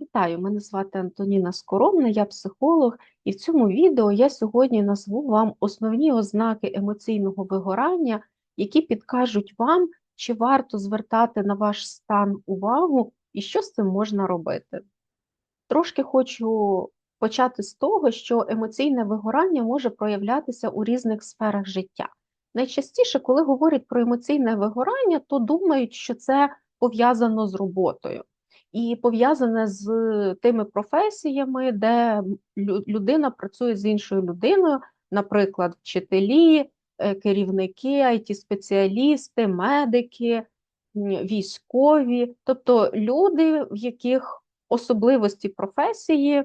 Вітаю, мене звати Антоніна Скоромна, я психолог, і в цьому відео я сьогодні назву вам основні ознаки емоційного вигорання, які підкажуть вам, чи варто звертати на ваш стан увагу і що з цим можна робити. Трошки хочу почати з того, що емоційне вигорання може проявлятися у різних сферах життя. Найчастіше, коли говорять про емоційне вигорання, то думають, що це пов'язано з роботою і пов'язане з тими професіями, де людина працює з іншою людиною, наприклад, вчителі, е, керівники, it спеціалісти медики, військові, тобто люди, в яких особливості професії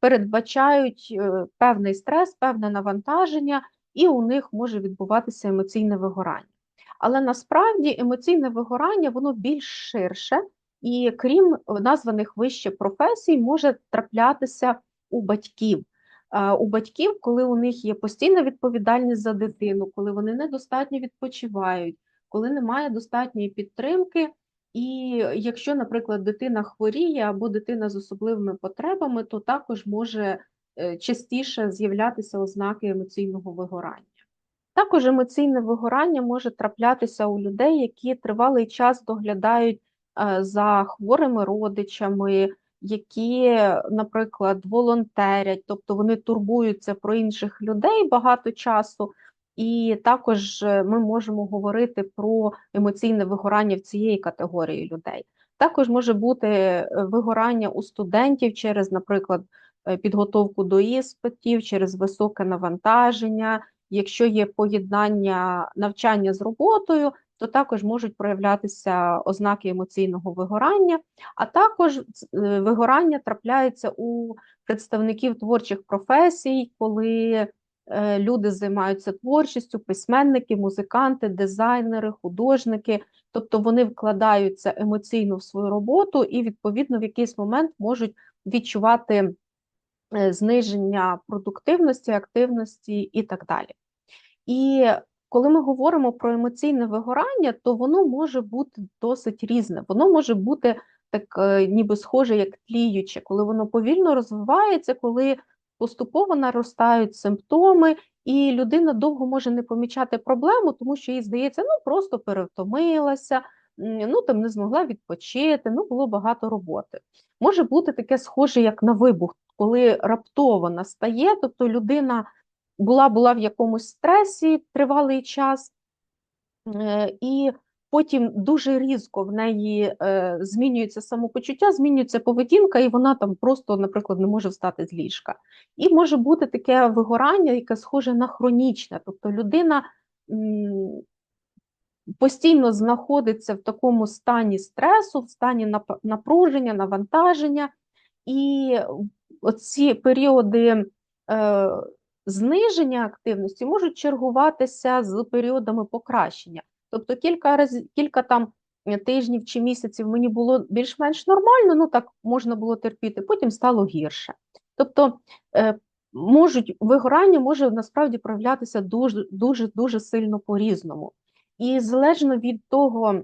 передбачають е, певний стрес, певне навантаження, і у них може відбуватися емоційне вигорання. Але насправді емоційне вигорання воно більш ширше, і крім названих вище професій, може траплятися у батьків. У батьків, коли у них є постійна відповідальність за дитину, коли вони недостатньо відпочивають, коли немає достатньої підтримки, і якщо, наприклад, дитина хворіє або дитина з особливими потребами, то також може е, частіше з'являтися ознаки емоційного вигорання. Також емоційне вигорання може траплятися у людей, які тривалий час доглядають Е, за хворими родичами, які, наприклад, волонтерять, тобто вони турбуються про інших людей багато часу. І також е, ми можемо говорити про емоційне вигорання в цієї категорії людей. Також може бути е, вигорання у студентів через, наприклад, підготовку до іспитів, через високе навантаження. Якщо є поєднання навчання з роботою, то також можуть проявлятися ознаки емоційного вигорання, а також е, вигорання трапляється у представників творчих професій, коли е, люди займаються творчістю, письменники, музиканти, дизайнери, художники, тобто вони вкладаються емоційно в свою роботу і, відповідно, в якийсь момент можуть відчувати е, зниження продуктивності, активності і так далі. І коли ми говоримо про емоційне вигорання, то воно може бути досить різне. Воно може бути так, е, ніби схоже, як тліюче, коли воно повільно розвивається, коли поступово наростають симптоми, і людина довго може не помічати проблему, тому що їй здається, ну просто перевтомилася, ну там не змогла відпочити, ну було багато роботи. Може бути таке схоже, як на вибух, коли раптово настає, тобто людина була була в якомусь стресі тривалий час, е, і потім дуже різко в неї е, змінюється самопочуття, змінюється поведінка, і вона там просто, наприклад, не може встати з ліжка. І може бути таке вигорання, яке схоже на хронічне, тобто людина. Постійно знаходиться в такому стані стресу, в стані напруження, навантаження, і оці періоди е, зниження активності можуть чергуватися з періодами покращення. Тобто кілька разів, кілька там е, тижнів чи місяців мені було більш-менш нормально, ну так можна було терпіти, потім стало гірше. Тобто е, можуть вигорання може насправді проявлятися дуже дуже дуже сильно по-різному. І залежно від того,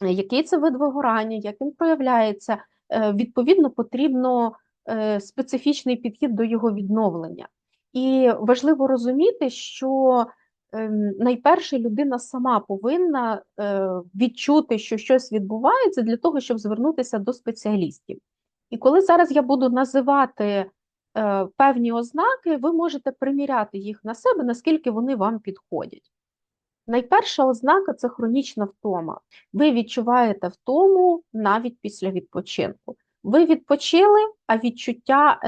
який це вид вигорання, як він проявляється, е, відповідно потрібно специфічний підхід до його відновлення. І важливо розуміти, що ем, найперше людина сама повинна е, відчути, що щось відбувається для того, щоб звернутися до спеціалістів. І коли зараз я буду називати е, певні ознаки, ви можете приміряти їх на себе, наскільки вони вам підходять. Найперша ознака це хронічна втома. Ви відчуваєте втому навіть після відпочинку. Ви відпочили, а відчуття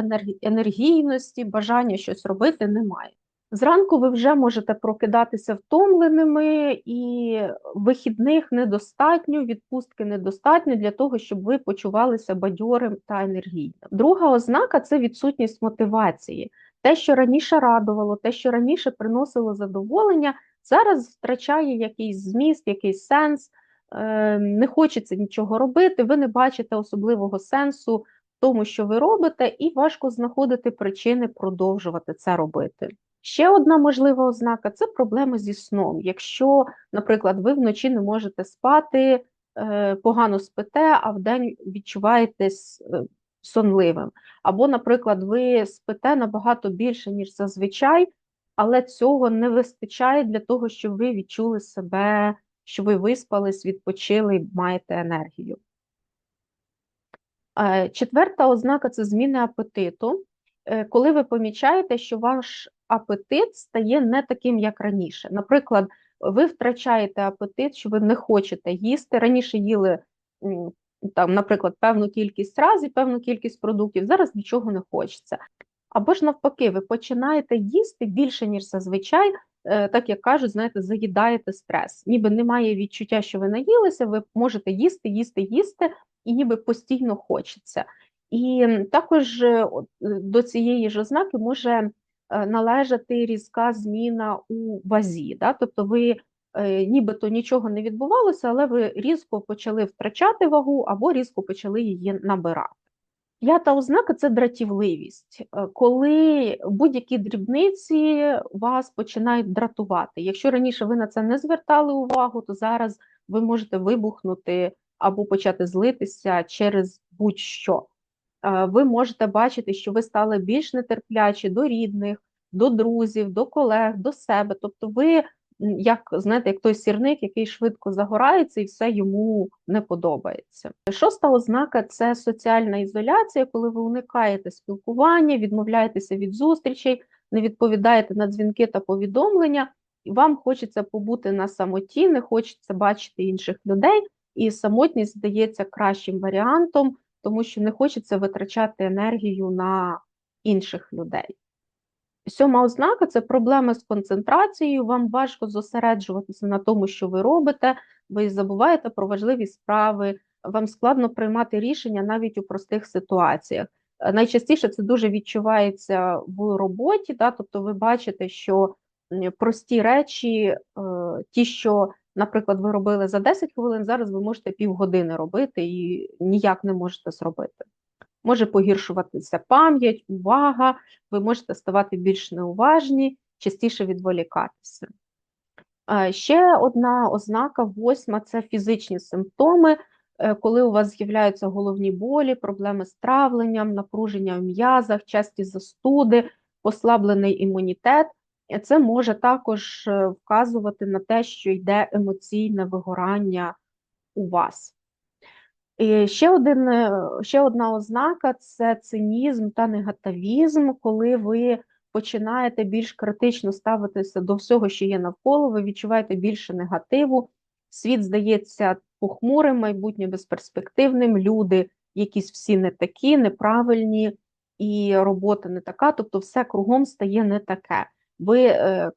енергійності, бажання щось робити немає. Зранку ви вже можете прокидатися втомленими, і вихідних недостатньо, відпустки недостатньо для того, щоб ви почувалися бадьорим та енергійним. Друга ознака це відсутність мотивації. Те, що раніше радувало, те, що раніше приносило задоволення, зараз втрачає якийсь зміст, якийсь сенс. Е, не хочеться нічого робити, ви не бачите особливого сенсу в тому, що ви робите, і важко знаходити причини продовжувати це робити. Ще одна можлива ознака це проблеми зі сном. Якщо, наприклад, ви вночі не можете спати, е, погано спите, а вдень відчуваєте сонливим. Або, наприклад, ви спите набагато більше, ніж зазвичай, але цього не вистачає для того, щоб ви відчули себе, що ви виспались, відпочили маєте енергію. Е, Четверта ознака це зміни апетиту. Е, Коли ви помічаєте, що ваш апетит стає не таким, як раніше. Наприклад, ви втрачаєте апетит, що ви не хочете їсти. Раніше їли там, наприклад, певну кількість разів, певну кількість продуктів, зараз нічого не хочеться. Або ж навпаки, ви починаєте їсти більше, ніж зазвичай, так як кажуть, знаєте, заїдаєте стрес. Ніби немає відчуття, що ви наїлися, ви можете їсти, їсти, їсти, і ніби постійно хочеться. І також е, е, до цієї ж ознаки може е, належати різка зміна у вазі. Да? Тобто ви е, нібито нічого не відбувалося, але ви різко почали втрачати вагу або різко почали її набирати. П'ята ознака це дратівливість, Е, коли будь-які дрібниці вас починають дратувати. Якщо раніше ви на це не звертали увагу, то зараз ви можете вибухнути або почати злитися через будь-що. Е, Ви можете бачити, що ви стали більш нетерплячі до рідних, до друзів, до колег, до себе. Тобто, ви як знаєте, як той сірник, який швидко загорається і все йому не подобається. Шоста ознака це соціальна ізоляція, коли ви уникаєте спілкування, відмовляєтеся від зустрічей, не відповідаєте на дзвінки та повідомлення, вам хочеться побути на самоті, не хочеться бачити інших людей, і самотність здається кращим варіантом, тому що не хочеться витрачати енергію на інших людей. Сьома ознака це проблеми з концентрацією. Вам важко зосереджуватися на тому, що ви робите, ви забуваєте про важливі справи, вам складно приймати рішення навіть у простих ситуаціях. Е, Найчастіше це дуже відчувається в роботі, да? тобто ви бачите, що прості речі, е, ті, що, наприклад, ви робили за 10 хвилин, зараз ви можете півгодини робити і ніяк не можете зробити. Може погіршуватися пам'ять, увага, ви можете ставати більш неуважні, частіше відволікатися. Ще одна ознака, восьма це фізичні симптоми, е, коли у вас з'являються головні болі, проблеми з травленням, напруження в м'язах, часті застуди, послаблений імунітет. Е, Це може також е, вказувати на те, що йде емоційне вигорання у вас. І ще один, е, ще одна ознака це цинізм та негативізм, коли ви починаєте більш критично ставитися до всього, що є навколо, ви відчуваєте більше негативу, світ здається похмурим, майбутнє безперспективним, люди якісь всі не такі, неправильні, і робота не така, тобто все кругом стає не таке. Ви е,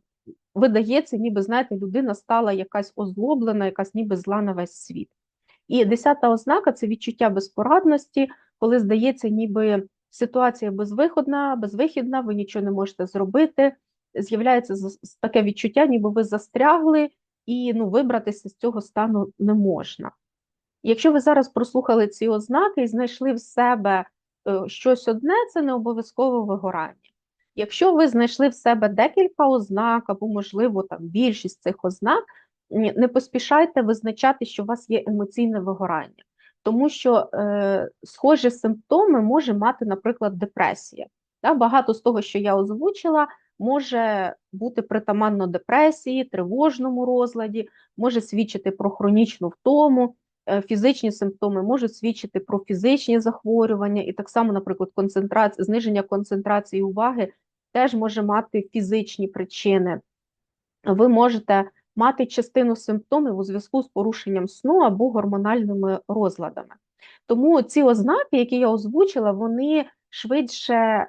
видається, ніби знаєте, людина стала якась озлоблена, якась ніби зла на весь світ. І десята ознака це відчуття безпорадності, коли здається, ніби ситуація безвиходна, безвихідна, ви нічого не можете зробити. З'являється таке відчуття, ніби ви застрягли, і ну, вибратися з цього стану не можна. Якщо ви зараз прослухали ці ознаки і знайшли в себе е, щось одне, це не обов'язково вигорання. Якщо ви знайшли в себе декілька ознак, або, можливо, там більшість цих ознак, не поспішайте визначати, що у вас є емоційне вигорання, тому що е, схожі симптоми може мати, наприклад, депресія. Да? Багато з того, що я озвучила, може бути притаманно депресії, тривожному розладі, може свідчити про хронічну втому. Е, Фізичні симптоми можуть свідчити про фізичні захворювання, і так само, наприклад, концентрація, зниження концентрації уваги теж може мати фізичні причини. Ви можете мати частину симптомів у зв'язку з порушенням сну або гормональними розладами. Тому ці ознаки, які я озвучила, вони швидше е,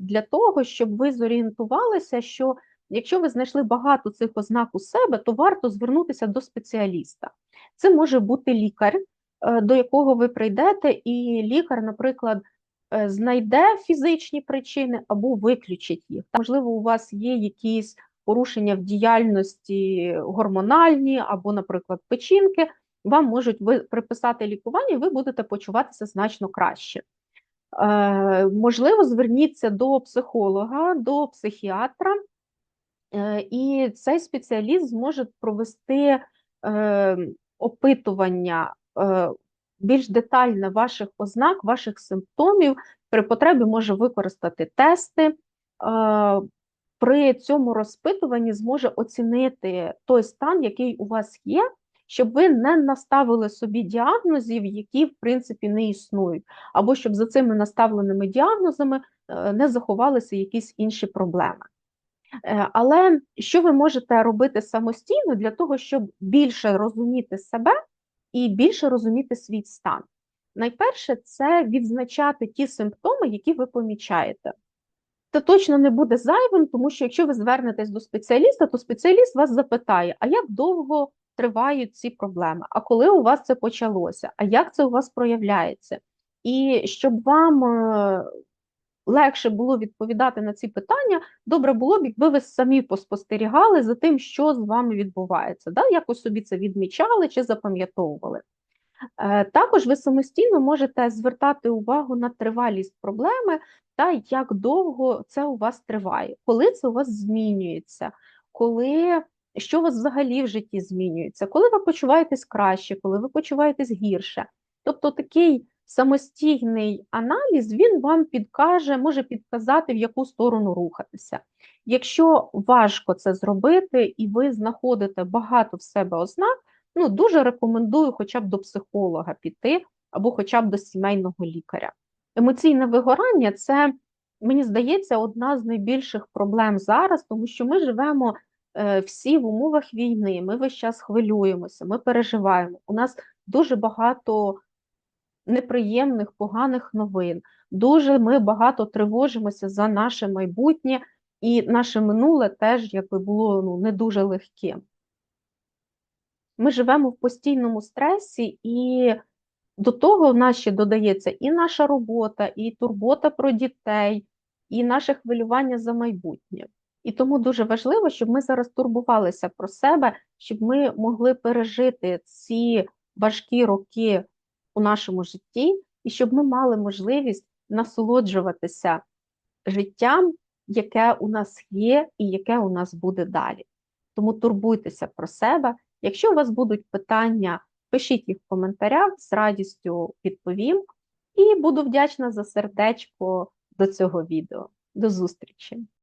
для того, щоб ви зорієнтувалися, що якщо ви знайшли багато цих ознак у себе, то варто звернутися до спеціаліста. Це може бути лікар, е, до якого ви прийдете, і лікар, наприклад, е, знайде фізичні причини або виключить їх. Можливо, у вас є якісь порушення в діяльності гормональні або, наприклад, печінки, вам можуть приписати лікування, і ви будете почуватися значно краще. Е, можливо, зверніться до психолога, до психіатра, е, і цей спеціаліст зможе провести е, опитування е, більш детальне ваших ознак, ваших симптомів, при потребі може використати тести. При цьому розпитуванні зможе оцінити той стан, який у вас є, щоб ви не наставили собі діагнозів, які, в принципі, не існують, або щоб за цими наставленими діагнозами е, не заховалися якісь інші проблеми. Е, але що ви можете робити самостійно для того, щоб більше розуміти себе і більше розуміти свій стан? Найперше, це відзначати ті симптоми, які ви помічаєте. Це точно не буде зайвим, тому що якщо ви звернетесь до спеціаліста, то спеціаліст вас запитає, а як довго тривають ці проблеми? А коли у вас це почалося? А як це у вас проявляється? І щоб вам е, легше було відповідати на ці питання, добре було б, якби ви самі поспостерігали за тим, що з вами відбувається. Да? Якось собі це відмічали чи запам'ятовували. Е, також ви самостійно можете звертати увагу на тривалість проблеми та як довго це у вас триває, коли це у вас змінюється, коли що у вас взагалі в житті змінюється, коли ви почуваєтесь краще, коли ви почуваєтесь гірше. Тобто такий самостійний аналіз він вам підкаже, може підказати, в яку сторону рухатися. Якщо важко це зробити, і ви знаходите багато в себе ознак, ну дуже рекомендую хоча б до психолога піти, або хоча б до сімейного лікаря. Емоційне вигорання це, мені здається, одна з найбільших проблем зараз, тому що ми живемо е, всі в умовах війни, ми весь час хвилюємося, ми переживаємо. У нас дуже багато неприємних, поганих новин. Дуже ми багато тривожимося за наше майбутнє, і наше минуле теж якби було ну, не дуже легким. Ми живемо в постійному стресі, і до того в нас ще додається і наша робота, і турбота про дітей, і наше хвилювання за майбутнє. І тому дуже важливо, щоб ми зараз турбувалися про себе, щоб ми могли пережити ці важкі роки у нашому житті, і щоб ми мали можливість насолоджуватися життям, яке у нас є, і яке у нас буде далі. Тому турбуйтеся про себе. Якщо у вас будуть питання, пишіть їх в коментарях, з радістю відповім. І буду вдячна за сердечко до цього відео. До зустрічі!